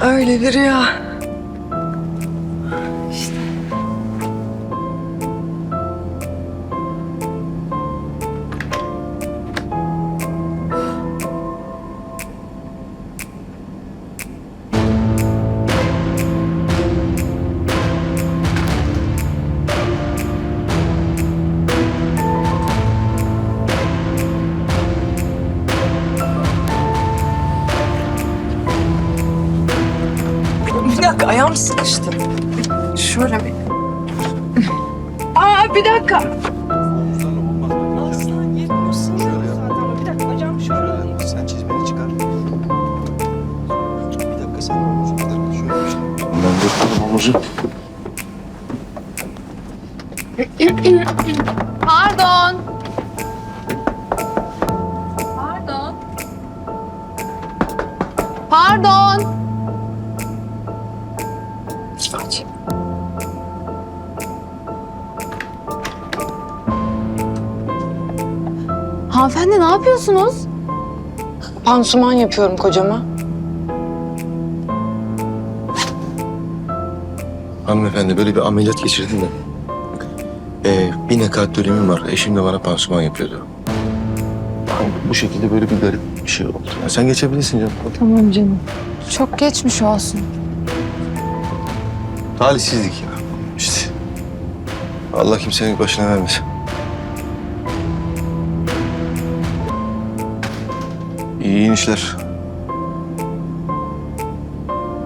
Öyle bir rüya. Bir dakika ayağım sıkıştı. Şöyle bir. Aa bir dakika. Aslan yetmiyorsun. Zaten bir dakika hocam şöyle alayım. Sen çizmeni çıkar. Bir dakika sen dakika şöyle bir şey. Ben tutalım omuzu. Pardon. Pardon. Pardon. Hanımefendi ne yapıyorsunuz? Pansuman yapıyorum kocama. Hanımefendi böyle bir ameliyat geçirdim de. Ee, bir nekat dönemim var. Eşim de bana pansuman yapıyordu. Yani bu şekilde böyle bir garip bir şey oldu. Ya sen geçebilirsin canım. Tamam canım. Çok geçmiş olsun. Talihsizlik ya. İşte. Allah kimsenin başına vermesin. İyi inişler.